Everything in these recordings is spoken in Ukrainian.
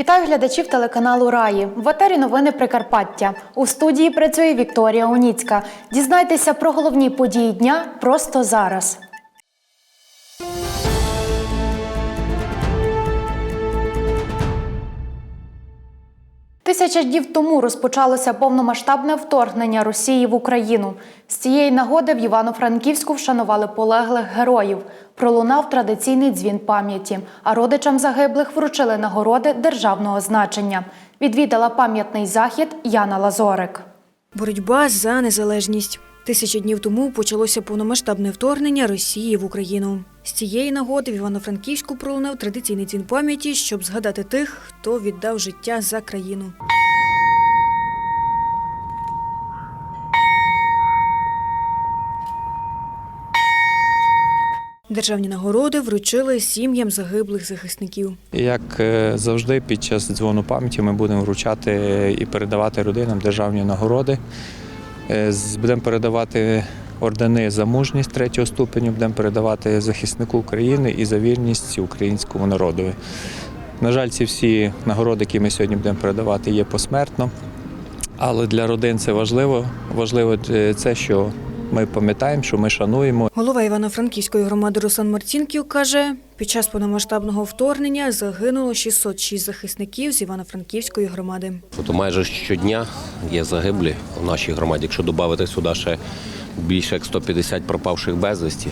Вітаю глядачів телеканалу Раї. В етері новини Прикарпаття. У студії працює Вікторія Уніцька. Дізнайтеся про головні події дня просто зараз. Тисяча днів тому розпочалося повномасштабне вторгнення Росії в Україну. З цієї нагоди в Івано-Франківську вшанували полеглих героїв. Пролунав традиційний дзвін пам'яті, а родичам загиблих вручили нагороди державного значення. Відвідала пам'ятний захід Яна Лазорик. Боротьба за незалежність. Тисячі днів тому почалося повномасштабне вторгнення Росії в Україну. З цієї нагоди в Івано-Франківську пролунав традиційний дзвін пам'яті, щоб згадати тих, хто віддав життя за країну. Державні нагороди вручили сім'ям загиблих захисників. Як е, завжди, під час дзвону пам'яті ми будемо вручати і передавати родинам державні нагороди. Е, Будемо передавати ордени за мужність третього ступеню, будемо передавати захиснику України і за вірність українському народові. На жаль, ці всі нагороди, які ми сьогодні будемо передавати, є посмертно. Але для родин це важливо. Важливо е, це, що ми пам'ятаємо, що ми шануємо Голова Івано-Франківської громади Руслан Марцінків каже, під час повномасштабного вторгнення загинуло 606 захисників з Івано-Франківської громади. Тобто майже щодня є загиблі в нашій громаді. Якщо додати сюди ще більше як 150 пропавших безвісті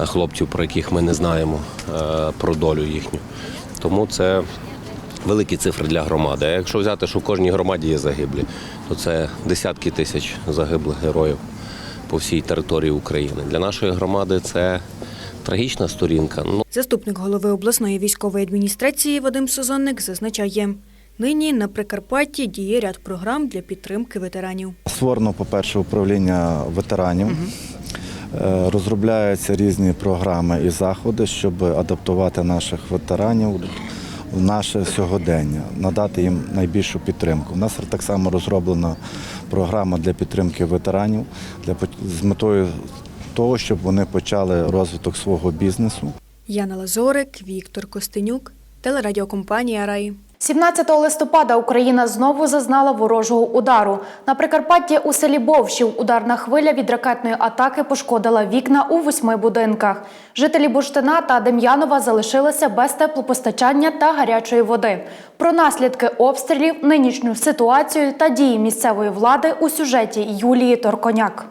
е, хлопців, про яких ми не знаємо е, про долю їхню. Тому це великі цифри для громади. А якщо взяти, що в кожній громаді є загиблі, то це десятки тисяч загиблих героїв по всій території України. Для нашої громади це трагічна сторінка. Ну, Заступник голови обласної військової адміністрації Вадим Созонник зазначає, нині на Прикарпатті діє ряд програм для підтримки ветеранів. Створено, по-перше, управління ветеранів. Е, Розробляються різні програми і заходи, щоб адаптувати наших ветеранів в наше сьогодення, надати їм найбільшу підтримку. У нас так само розроблена програма для підтримки ветеранів для, з метою того, щоб вони почали розвиток свого бізнесу. Яна Лазорик, Віктор Костенюк, телерадіокомпанія Рай. 17 листопада Україна знову зазнала ворожого удару. На Прикарпатті у селі Бовщів ударна хвиля від ракетної атаки пошкодила вікна у восьми будинках. Жителі Бурштина та Дем'янова залишилися без теплопостачання та гарячої води. Про наслідки обстрілів, нинішню ситуацію та дії місцевої влади у сюжеті Юлії Торконяк.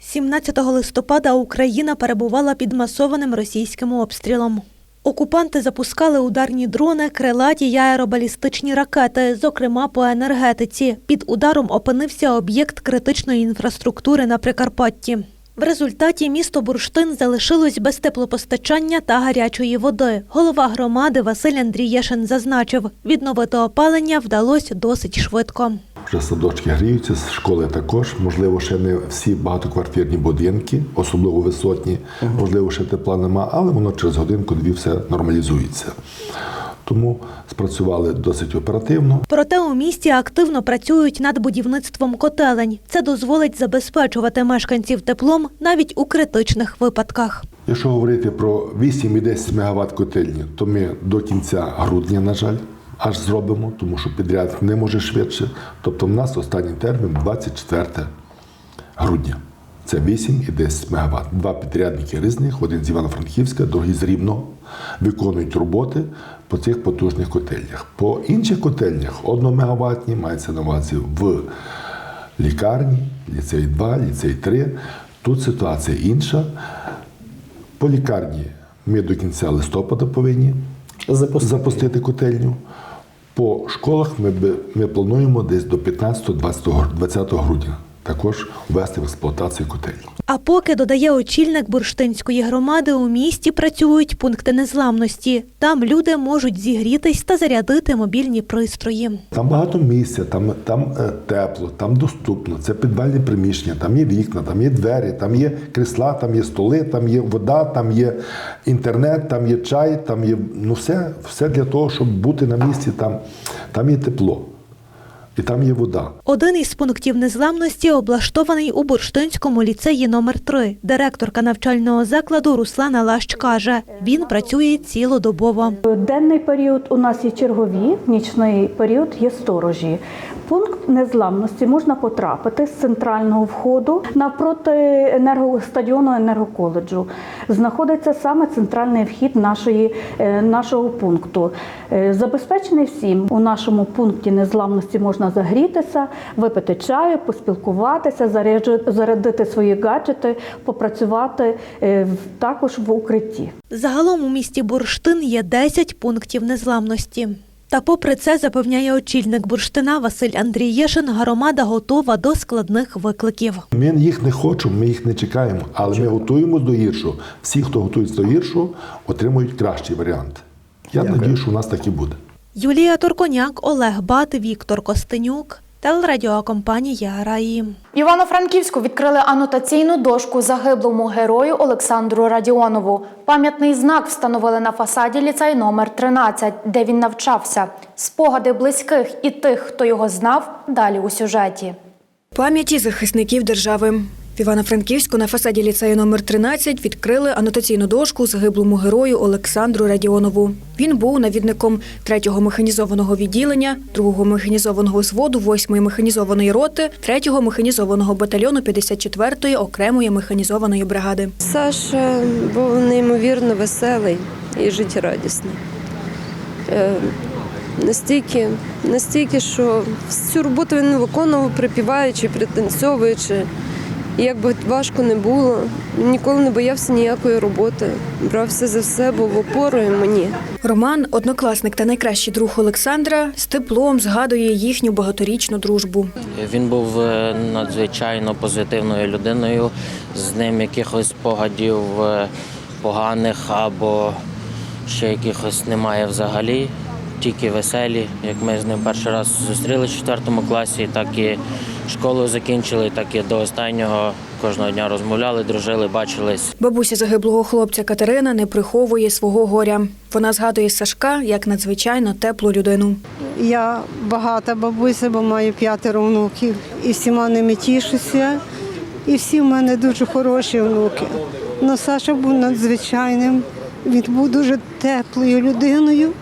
17 листопада Україна перебувала під масованим російським обстрілом. Окупанти запускали ударні дрони, крилаті й аеробалістичні ракети, зокрема по енергетиці. Під ударом опинився об'єкт критичної інфраструктури на Прикарпатті. В результаті місто Бурштин залишилось без теплопостачання та гарячої води. Голова громади Василь Андрієшин зазначив, відновити опалення вдалося досить швидко. Вже садочки гріються, школи також. Можливо, ще не всі багатоквартирні будинки, особливо висотні, можливо, ще тепла нема, але воно через годинку-дві все нормалізується. Тому спрацювали досить оперативно. Проте у місті активно працюють над будівництвом котелень. Це дозволить забезпечувати мешканців теплом навіть у критичних випадках. Якщо говорити про 8,10 МВт котельні, то ми до кінця грудня, на жаль, аж зробимо, тому що підряд не може швидше. Тобто в нас останній термін 24 грудня. Це 8 і 10 МВт. Два підрядники різних, один з Івано-Франківська, другий з Рівного, виконують роботи по цих потужних котельнях. По інших котельнях 1 МВт мається на увазі в лікарні, ліцей 2, ліцей 3. Тут ситуація інша. По лікарні ми до кінця листопада повинні запустити, котельню. По школах ми, ми плануємо десь до 15-20 грудня також ввести в експлуатацію котельню. А поки додає очільник бурштинської громади, у місті працюють пункти незламності. Там люди можуть зігрітись та зарядити мобільні пристрої. Там багато місця, там, там е, тепло, там доступно. Це підвальні приміщення, там є вікна, там є двері, там є крісла, там є столи, там є вода, там є інтернет, там є чай, там є ну все, все для того, щоб бути на місці. Там, там є тепло і там є вода. Один із пунктів незламності облаштований у Бурштинському ліцеї номер 3 Директорка навчального закладу Руслана Лащ каже, він працює цілодобово. Денний період у нас є чергові, нічний період є сторожі. Пункт незламності можна потрапити з центрального входу навпроти енерго стадіону енергоколеджу. Знаходиться саме центральний вхід нашої, е, нашого пункту. Е, Забезпечений всім у нашому пункті незламності можна загрітися, випити чаю, поспілкуватися, зарядити свої гаджети, попрацювати е, також в укритті. Загалом у місті Бурштин є 10 пунктів незламності. Та попри це, запевняє очільник Бурштина Василь Андрієшин, громада готова до складних викликів. Ми їх не хочемо, ми їх не чекаємо, але ми готуємося до гіршого. Всі, хто готується до гіршого, отримують кращий варіант. Я сподіваюся, що у нас так і буде. Юлія Турконяк, Олег Бат, Віктор Костенюк, телерадіокомпанія Раїм. Івано-Франківську відкрили анотаційну дошку загиблому герою Олександру Радіонову. Пам'ятний знак встановили на фасаді ліцей номер 13, де він навчався. Спогади близьких і тих, хто його знав, далі у сюжеті. Пам'яті захисників держави. В Івано-Франківську на фасаді ліцею номер 13 відкрили анотаційну дошку загиблому герою Олександру Радіонову. Він був навідником 3-го механізованого відділення, 2-го механізованого зводу 8-ї механізованої роти, 3-го механізованого батальйону 54-ї окремої механізованої бригади. Саша був неймовірно веселий і життєрадісний. Е, Настільки, настільки, що всю роботу він виконував, припіваючи, пританцьовуючи. І як би важко не було, ніколи не боявся ніякої роботи. Брався за все, був опорою мені. Роман, однокласник та найкращий друг Олександра, з теплом згадує їхню багаторічну дружбу. Він був е, надзвичайно позитивною людиною, з ним якихось спогадів е, поганих або ще якихось немає взагалі, тільки веселі. Як ми з ним перший раз зустрілися в четвертому класі, так і школу закінчили, так і до останнього кожного дня розмовляли, дружили, бачились. Бабуся загиблого хлопця Катерина не приховує свого горя. Вона згадує Сашка як надзвичайно теплу людину. Я багата бабуся, бо маю п'ятеро внуків. І всіма ними тішуся. І всі в мене дуже хороші внуки. Ну, Саша був надзвичайним, він був дуже теплою людиною.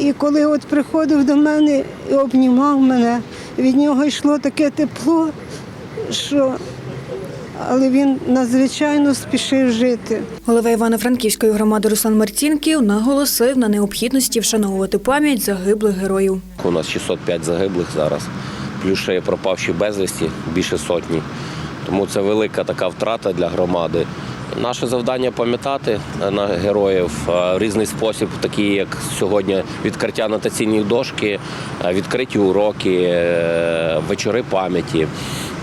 І коли от приходив до мене і обнімав мене, від нього йшло таке тепло, що але він надзвичайно спішив жити. Голова Івано-Франківської громади Руслан Марцінків наголосив на необхідності вшановувати пам'ять загиблих героїв. У нас 605 загиблих зараз, плюс ще є пропавші безвісті більше сотні. Тому це велика така втрата для громади. Наше завдання пам'ятати е, на героїв е, в різний спосіб, такі як сьогодні відкриття анотаційної дошки, е, відкриті уроки, е, вечори пам'яті,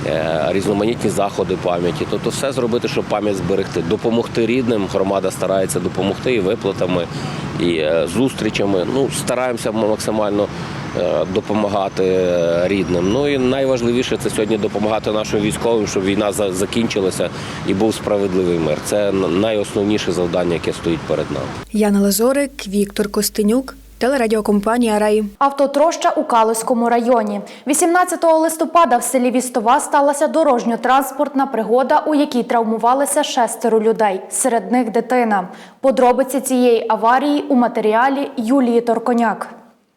е, різноманітні заходи пам'яті. Тобто все зробити, щоб пам'ять зберегти, допомогти рідним. Громада старається допомогти і виплатами, і е, зустрічами. Ну, стараємося максимально е, допомагати е, рідним. Ну і найважливіше це сьогодні допомагати нашим військовим, щоб війна за- закінчилася і був справедливий мир. Це найосновніше завдання, яке стоїть перед нами. Яна Лазорик, Віктор Костенюк, телерадіокомпанія Раї. Автотроща у Калузькому районі. 18 листопада в селі Вістова сталася дорожньо-транспортна пригода, у якій травмувалися шестеро людей. Серед них дитина. Подробиці цієї аварії у матеріалі Юлії Торконяк.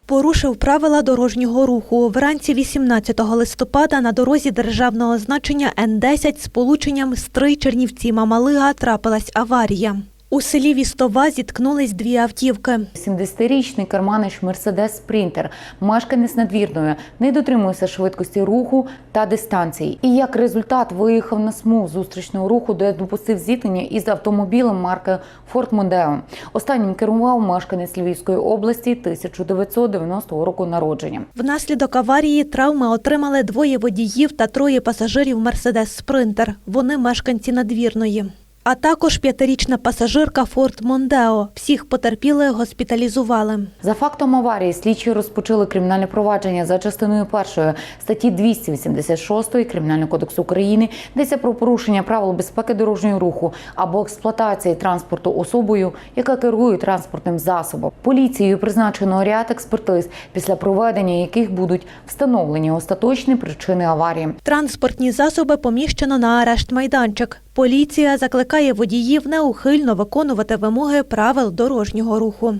Порушив правила дорожнього руху. Вранці 18 листопада на дорозі державного значення Н-10 з полученням Стрий Чернівці Мамалига трапилась аварія. У селі Вістова зіткнулись дві автівки. 70-річний керманич Мерседес Спринтер, мешканець надвірної, не дотримується швидкості руху та дистанції. І як результат виїхав на смуг зустрічного руху, де допустив зіткнення із автомобілем марки Ford Mondeo. Останнім керував мешканець Львівської області 1990 року народження. Внаслідок аварії травми отримали двоє водіїв та троє пасажирів Мерседес Спринтер. Вони мешканці надвірної. А також п'ятирічна пасажирка Форд Мондео. Всіх потерпілих госпіталізували. За фактом аварії слідчі розпочали кримінальне провадження за частиною першої статті 286 Кримінального кодексу України, йдеться про порушення правил безпеки дорожнього руху або експлуатації транспорту особою, яка керує транспортним засобом. Поліцією призначено ряд експертиз, після проведення яких будуть встановлені остаточні причини аварії. Транспортні засоби поміщено на арешт майданчик. Поліція закликає водіїв неухильно виконувати вимоги правил дорожнього руху.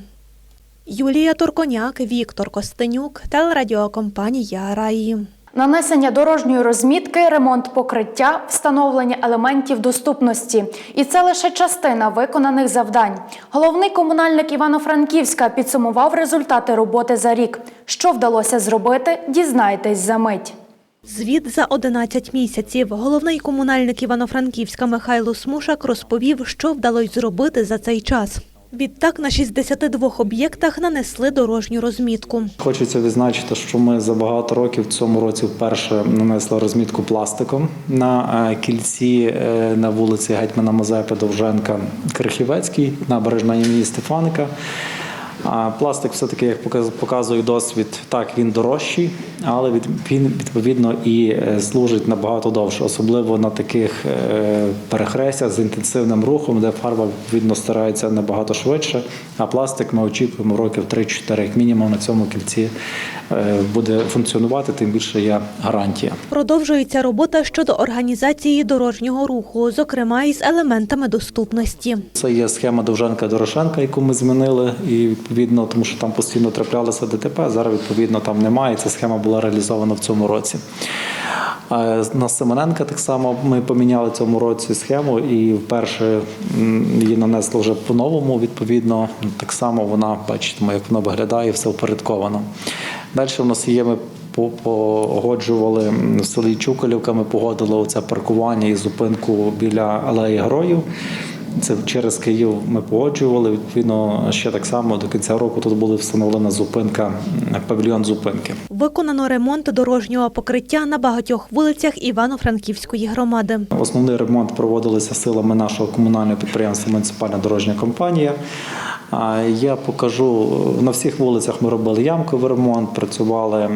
Юлія Турконяк, Віктор Костенюк, телерадіокомпанія Раї. Нанесення дорожньої розмітки, ремонт покриття, встановлення елементів доступності. І це лише частина виконаних завдань. Головний комунальник Івано-Франківська підсумував результати роботи за рік. Що вдалося зробити, дізнайтесь за мить. Звіт за 11 місяців. Головний комунальник Івано-Франківська Михайло Смушак розповів, що вдалося зробити за цей час. Відтак на 62 об'єктах нанесли дорожню розмітку. Хочеться відзначити, що ми за багато років в цьому році вперше нанесли розмітку пластиком на е, кільці е, на вулиці Гетьмана Мазепи Довженка Крихівецькій, набережна імені Стефаника. А пластик, все-таки, як показ- показує досвід, так він дорожчий, але він відповідно і е, служить набагато довше, особливо на таких е, перехрестях з інтенсивним рухом, де фарба відповідно старається набагато швидше. А пластик ми очікуємо років 3-4, як мінімум на цьому кільці е, буде функціонувати, тим більше є гарантія. Продовжується робота щодо організації дорожнього руху, зокрема із елементами доступності. Це є схема Довженка Дорошенка, яку ми змінили, і відповідно, тому що там постійно траплялося ДТП. Зараз відповідно там немає. Ця схема була реалізована в цьому році. Е, На Семененка так само ми поміняли цьому році схему, і вперше її нанесли вже по-новому. Відповідно, так само вона бачимо, як вона виглядає, все впорядковано. Далі в нас є ми погоджували в селі Чуколівка. Ми погодили оце паркування і зупинку біля алеї героїв. Це через Київ ми погоджували. Відповідно, ще так само до кінця року тут буде встановлена зупинка, павільйон зупинки. Виконано ремонт дорожнього покриття на багатьох вулицях Івано-Франківської громади. Основний ремонт проводилися силами нашого комунального підприємства Муніципальна дорожня компанія. А Я покажу на всіх вулицях. Ми робили ямковий ремонт, працювали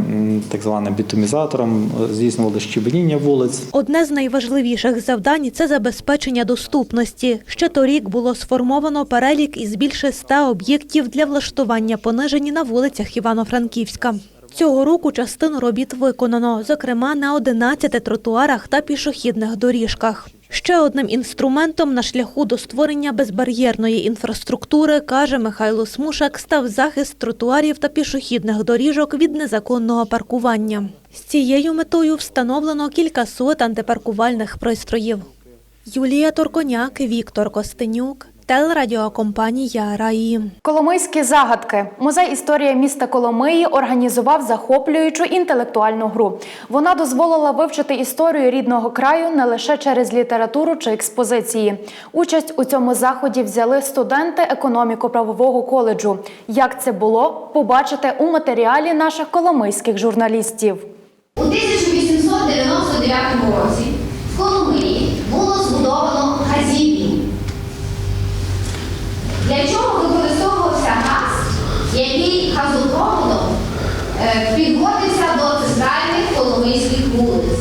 так званим бітумізатором, здійснювали щебеніння вулиць. Одне з найважливіших завдань це забезпечення доступності. Ще торік було сформовано перелік із більше ста об'єктів для влаштування понижені на вулицях Івано-Франківська. Цього року частину робіт виконано, зокрема на 11 тротуарах та пішохідних доріжках. Ще одним інструментом на шляху до створення безбар'єрної інфраструктури, каже Михайло Смушак, став захист тротуарів та пішохідних доріжок від незаконного паркування. З цією метою встановлено кількасот антипаркувальних пристроїв. Юлія Торконяк, Віктор Костенюк, телерадіокомпанія Раї. Коломийські загадки. Музей історія міста Коломиї організував захоплюючу інтелектуальну гру. Вона дозволила вивчити історію рідного краю не лише через літературу чи експозиції. Участь у цьому заході взяли студенти економіко-правового коледжу. Як це було, побачите у матеріалі наших коломийських журналістів. У 1899 році в Коломиї було збудовано. Для чого використовувався газ, який газопроводом е, підводився до центральних коломийських вулиць?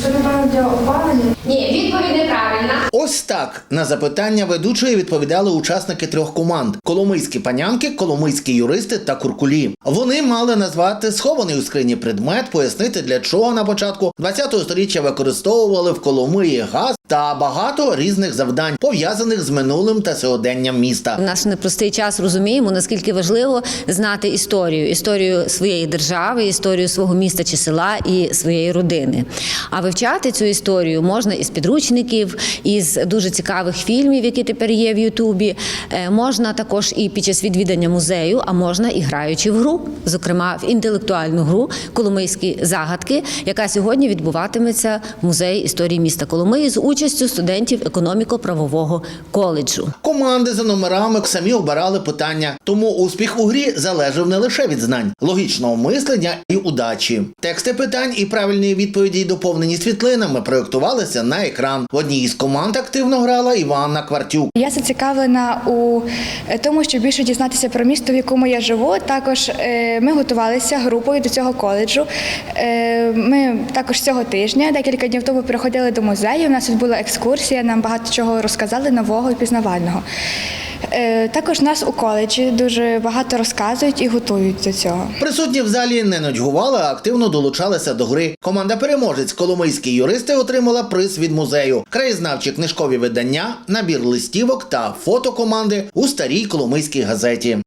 Що для опалення? Ні, відповідь неправильна. Ось так на запитання ведучої відповідали учасники трьох команд: коломийські панянки, коломийські юристи та куркулі. Вони мали назвати схований у скрині предмет, пояснити для чого на початку 20-го століття використовували в Коломиї газ та багато різних завдань пов'язаних з минулим та сьогоденням міста. В наш непростий час розуміємо, наскільки важливо знати історію, історію своєї держави, історію свого міста чи села і своєї родини. А вивчати цю історію можна із підручників, із дуже цікавих фільмів, які тепер є в Ютубі. Е, Можна також і під час відвідання музею, а можна і граючи в гру, зокрема в інтелектуальну гру Коломийські загадки, яка сьогодні відбуватиметься в музеї історії міста Коломиї з участю студентів економіко-правового коледжу. Команди за номерами самі обирали питання, тому успіх у грі залежав не лише від знань, логічного мислення і удачі. Тексти питань і правильні відповіді, доповнені світлинами, проєктувалися на екран. В одній із команд активно грала Іванна Квартюк. Я зацікавлена у тому, щоб більше дізнатися про місто, в якому я живу. Також ми готувалися групою до цього коледжу. Е, Ми також цього тижня, декілька днів тому, приходили до музею. У нас тут була екскурсія, нам багато чого розказали нового і пізнавального. Е, Також нас у коледжі дуже багато розказують і готують до цього. Присутні в залі не нудьгували, а активно долучалися до гри. Команда переможець Коломийські юристи отримала приз від музею, краєзнавчі книжкові видання, набір листівок та фото команди у старій Коломийській газеті.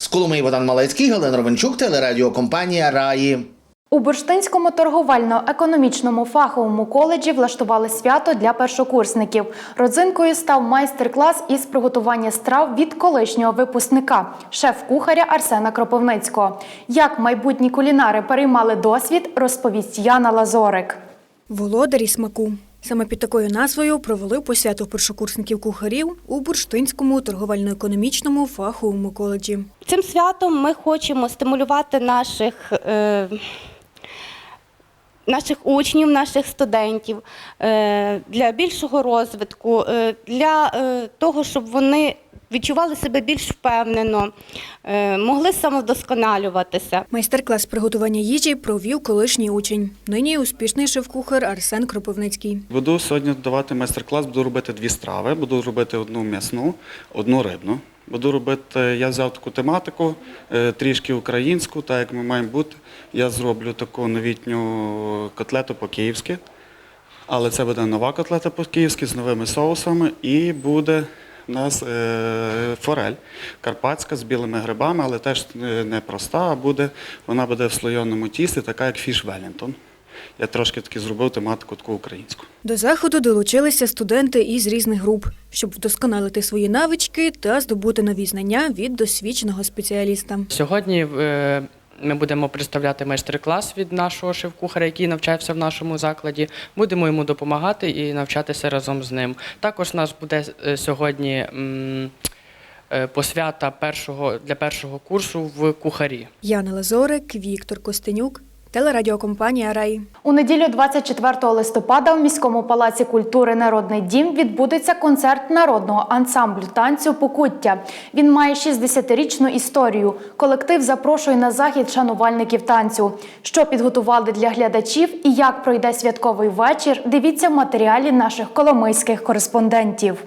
З Коломиї Богдан Малецький, Галина Ровенчук, телерадіокомпанія Раї. У Бурштинському торговельно-економічному фаховому коледжі влаштували свято для першокурсників. Родзинкою став майстер-клас із приготування страв від колишнього випускника, шеф-кухаря Арсена Кропивницького. Як майбутні кулінари переймали досвід, розповість Яна Лазорик. Володарі смаку. Саме під такою назвою провели посвяту першокурсників кухарів у Бурштинському торговельно-економічному фаховому коледжі. Цим святом ми хочемо стимулювати наших, е, наших учнів, наших студентів е, для більшого розвитку, е, для е, того, щоб вони відчували себе більш впевнено, е, могли самовдосконалюватися. Майстер-клас приготування їжі провів колишній учень. Нині успішний шеф-кухар Арсен Кропивницький. Буду сьогодні давати майстер-клас, буду робити дві страви. Буду робити одну м'ясну, одну рибну. Буду робити, я взяв таку тематику, е, трішки українську, так як ми маємо бути. Я зроблю таку новітню котлету по-київськи, але це буде нова котлета по-київськи з новими соусами і буде у нас е, форель карпатська з білими грибами, але теж е, не проста, а буде, вона буде в слойоному тісті, така як фіш Веллінтон. Я трошки таки зробив тематику таку українську. До заходу долучилися студенти із різних груп, щоб вдосконалити свої навички та здобути нові знання від досвідченого спеціаліста. Сьогодні е, ми будемо представляти майстер-клас від нашого шеф-кухаря, який навчався в нашому закладі. Будемо йому допомагати і навчатися разом з ним. Також у нас буде е, сьогодні е, посвята першого для першого курсу в кухарі. Яна Лазорик, Віктор Костенюк, телерадіокомпанія Рай. У неділю 24 листопада в міському палаці культури Народний дім відбудеться концерт народного ансамблю танцю Покуття. Він має 60-річну історію. Колектив запрошує на захід шанувальників танцю. Що підготували для глядачів і як пройде святковий вечір, дивіться в матеріалі наших коломийських кореспондентів.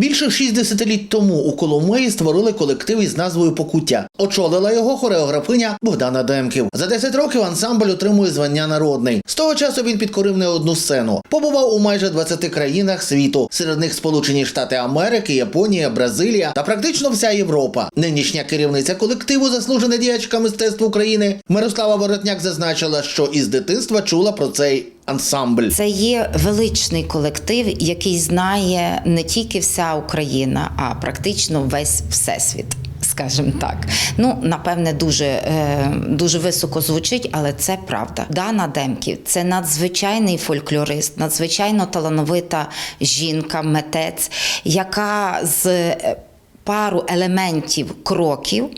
Більше 60 літ тому у Коломиї створили колектив із назвою Покуття. Очолила його хореографиня Богдана Демків. За 10 років ансамбль отримує звання народний. З того часу він підкорив не одну сцену. Побував у майже 20 країнах світу. Серед них Сполучені Штати Америки, Японія, Бразилія та практично вся Європа. Нинішня керівниця колективу, заслужена діячка мистецтв України Мирослава Воротняк зазначила, що із дитинства чула про цей ансамбль. Це є величний колектив, який знає не тільки вся Україна, а практично весь всесвіт. Скажімо так, ну напевне, дуже е, дуже високо звучить, але це правда. Дана Демків це надзвичайний фольклорист, надзвичайно талановита жінка, митець, яка з е, пару елементів кроків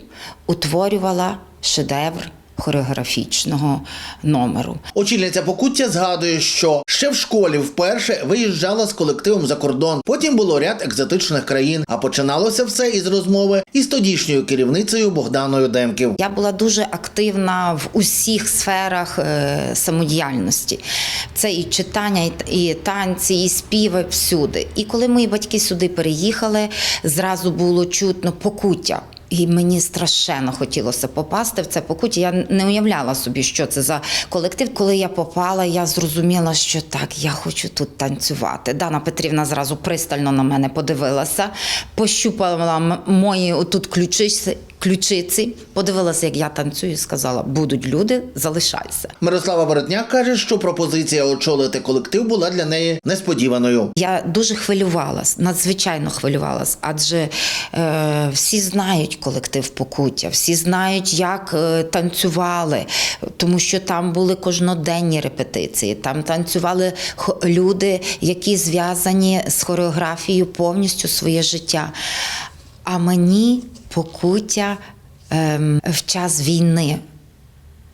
утворювала шедевр хореографічного номеру. Очільниця Покуття згадує, що ще в школі вперше виїжджала з колективом за кордон. Потім було ряд екзотичних країн. А починалося все із розмови із тодішньою керівницею Богданою Демків. Я була дуже активна в усіх сферах е, самодіяльності. Це і читання, і, і танці, і співи всюди. І коли мої батьки сюди переїхали, зразу було чутно покуття. І мені страшенно хотілося попасти в це покуття. Я не уявляла собі, що це за колектив. Коли я попала, я зрозуміла, що так, я хочу тут танцювати. Дана Петрівна зразу пристально на мене подивилася, пощупала мої отут ключиці, ключиці, подивилася, як я танцюю, і сказала: будуть люди, залишайся. Мирослава Воротняк каже, що пропозиція очолити колектив була для неї несподіваною. Я дуже хвилювалась, надзвичайно хвилювалась, адже е, всі знають колектив Покуття, всі знають, як е, танцювали, тому що там були кожноденні репетиції. Там танцювали люди, які зв'язані з хореографією повністю своє життя. А мені покуття ем, в час війни.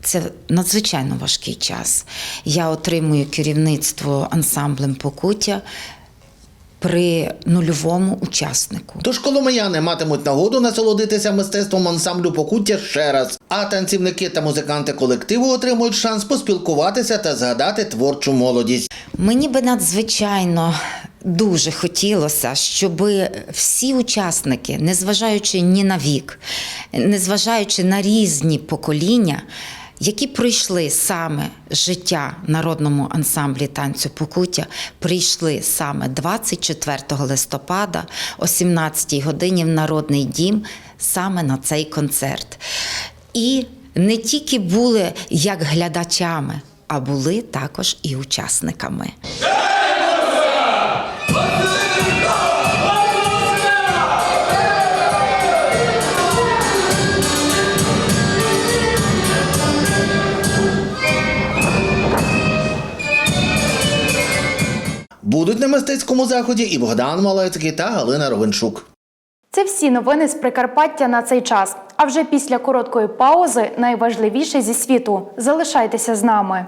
Це надзвичайно важкий час. Я отримую керівництво ансамблем покуття при нульовому учаснику. Тож коломияни матимуть нагоду насолодитися мистецтвом ансамблю покуття ще раз. А танцівники та музиканти колективу отримують шанс поспілкуватися та згадати творчу молодість. Мені би надзвичайно дуже хотілося, щоб всі учасники, незважаючи ні на вік, незважаючи на різні покоління, які пройшли саме життя народному ансамблі танцю покуття, прийшли саме 24 листопада о 17 годині в Народний дім саме на цей концерт. І не тільки були як глядачами, а були також і учасниками. Будуть на мистецькому заході і Богдан Малецький та Галина Ровенчук. Це всі новини з Прикарпаття на цей час. А вже після короткої паузи найважливіше зі світу. Залишайтеся з нами.